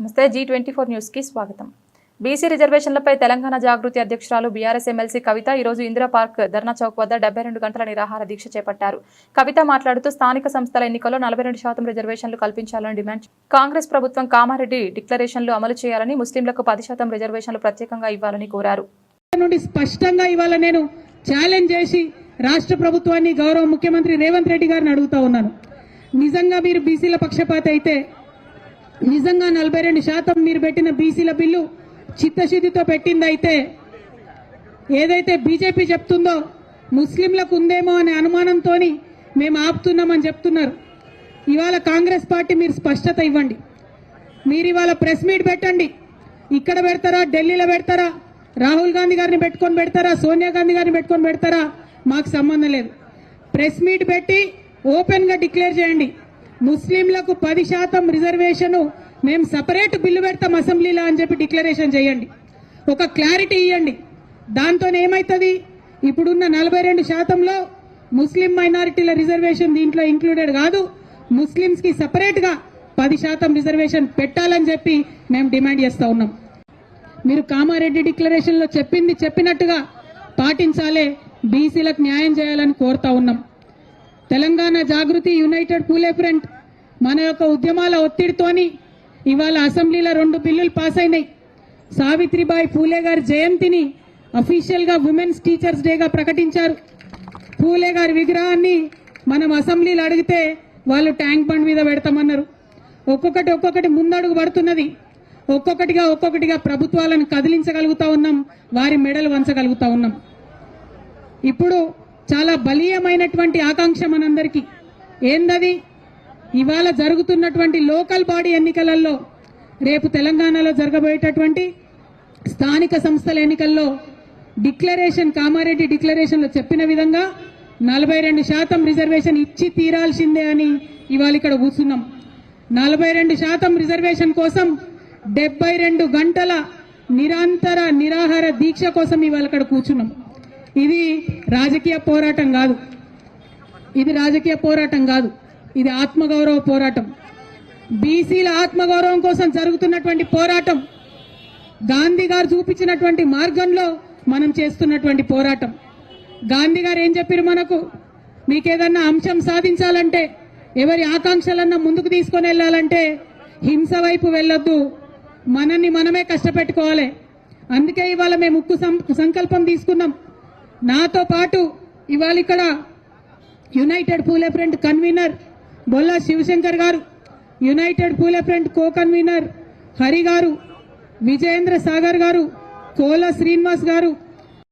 నమస్తే G twenty four న్యూస్కి స్వాగతం. బీసీ రిజర్వేషన్లపై తెలంగాణ జాగృతి అధ్యక్షురాలు బీఆర్ఎస్ ఎమ్మెల్సీ కవిత ఈరోజు ఇందిరా పార్క్ ధర్నా చౌక్ వద్ద డెబ్బై రెండు గంటల నిరాహార దీక్ష చేపట్టారు. కవిత మాట్లాడుతూ స్థానిక సంస్థల ఎన్నికల్లో నలభై రెండు శాతం రిజర్వేషన్లు కల్పించాలని డిమాండ్ కాంగ్రెస్ ప్రభుత్వం కామారెడ్డి డిక్లరేషన్లు అమలు చేయాలని ముస్లింలకు పది శాతం రిజర్వేషన్లు ప్రత్యేకంగా ఇవ్వాలని కోరారు. నుండి స్పష్టంగా ఇవాళ నేను ఛాలెంజ్ చేసి రాష్ట్ర ప్రభుత్వాన్ని గౌరవ ముఖ్యమంత్రి రేవంత్ రెడ్డి గారిని అడుగుతా ఉన్నాను. నిజంగా మీరు బీసీల పక్షపాత అయితే నిజంగా నలభై రెండు శాతం మీరు పెట్టిన బీసీల బిల్లు చిత్తశుద్ధితో పెట్టిందైతే ఏదైతే బీజేపీ చెప్తుందో ముస్లింలకు ఉందేమో అనే అనుమానంతో మేము ఆపుతున్నామని చెప్తున్నారు. ఇవాళ కాంగ్రెస్ పార్టీ మీరు స్పష్టత ఇవ్వండి. మీరు ఇవాళ ప్రెస్ మీట్ పెట్టండి. ఇక్కడ పెడతారా ఢిల్లీలో పెడతారా రాహుల్ గాంధీ గారిని పెట్టుకొని పెడతారా సోనియా గాంధీ గారిని పెట్టుకొని పెడతారా మాకు సంబంధం లేదు. ప్రెస్ మీట్ పెట్టి ఓపెన్గా డిక్లేర్ చేయండి. ముస్లింలకు పది శాతం రిజర్వేషన్ మేము సపరేట్ బిల్లు పెడతాం అసెంబ్లీలో అని చెప్పి డిక్లరేషన్ చేయండి. ఒక క్లారిటీ ఇవ్వండి దాంతో ఏమవుతుంది ఇప్పుడున్న నలభై రెండు శాతంలో ముస్లిం మైనారిటీల రిజర్వేషన్ దీంట్లో ఇంక్లూడెడ్ కాదు. ముస్లింస్కి సపరేట్గా పది శాతం రిజర్వేషన్ పెట్టాలని చెప్పి మేము డిమాండ్ చేస్తూ ఉన్నాం. మీరు కామారెడ్డి డిక్లరేషన్లో చెప్పింది చెప్పినట్టుగా పాటించాలే. బీసీలకు న్యాయం చేయాలని కోరుతా ఉన్నాం. తెలంగాణ జాగృతి యునైటెడ్ పూలే ఫ్రంట్ మన యొక్క ఉద్యమాల ఒత్తిడితోని ఇవాళ అసెంబ్లీలో రెండు బిల్లులు పాస్ అయినాయి. సావిత్రిబాయి పూలే గారి జయంతిని అఫీషియల్గా ఉమెన్స్ టీచర్స్ డేగా ప్రకటించారు. పూలే గారి విగ్రహాన్ని మనం అసెంబ్లీలో అడిగితే వాళ్ళు ట్యాంక్ బండ్ మీద పెడతామన్నారు. ఒక్కొక్కటి ఒక్కొక్కటి ముందడుగు పడుతున్నది. ఒక్కొక్కటిగా ఒక్కొక్కటిగా ప్రభుత్వాలను కదిలించగలుగుతా ఉన్నాం వారి మెడలు వంచగలుగుతా ఉన్నాం. ఇప్పుడు చాలా బలీయమైనటువంటి ఆకాంక్ష మనందరికీ. ఏందది? ఇవాళ జరుగుతున్నటువంటి లోకల్ బాడీ ఎన్నికలలో రేపు తెలంగాణలో జరగబోయేటటువంటి స్థానిక సంస్థల ఎన్నికల్లో డిక్లరేషన్ కామారెడ్డి డిక్లరేషన్లో చెప్పిన విధంగా నలభై రెండు శాతం రిజర్వేషన్ ఇచ్చి తీరాల్సిందే అని ఇవాళ ఇక్కడ కూర్చున్నాం. నలభై రెండు శాతం రిజర్వేషన్ కోసం డెబ్బై రెండు గంటల నిరంతర నిరాహార దీక్ష కోసం ఇవాళ ఇక్కడ కూర్చున్నాం. ఇది రాజకీయ పోరాటం కాదు. ఇది రాజకీయ పోరాటం కాదు. ఇది ఆత్మగౌరవ పోరాటం. బీసీల ఆత్మగౌరవం కోసం జరుగుతున్నటువంటి పోరాటం గాంధీ గారు చూపించినటువంటి మార్గంలో మనం చేస్తున్నటువంటి పోరాటం. గాంధీ గారు ఏం చెప్పారు మనకు? మీకేదన్నా అంశం సాధించాలంటే ఎవరి ఆకాంక్షలన్నా ముందుకు తీసుకొని వెళ్ళాలంటే హింస వైపు వెళ్ళొద్దు. మనల్ని మనమే కష్టపెట్టుకోవాలి. అందుకే ఇవాళ మేము ఉక్కు సం- సంకల్పం తీసుకున్నాం. నాతో పాటు ఇవాళ ఇక్కడ united Phule front convenor Bolla Shivashankar garu united Phule front co convenor Hari garu Vijayendra Sagar గారు కోల శ్రీనివాస్ గారు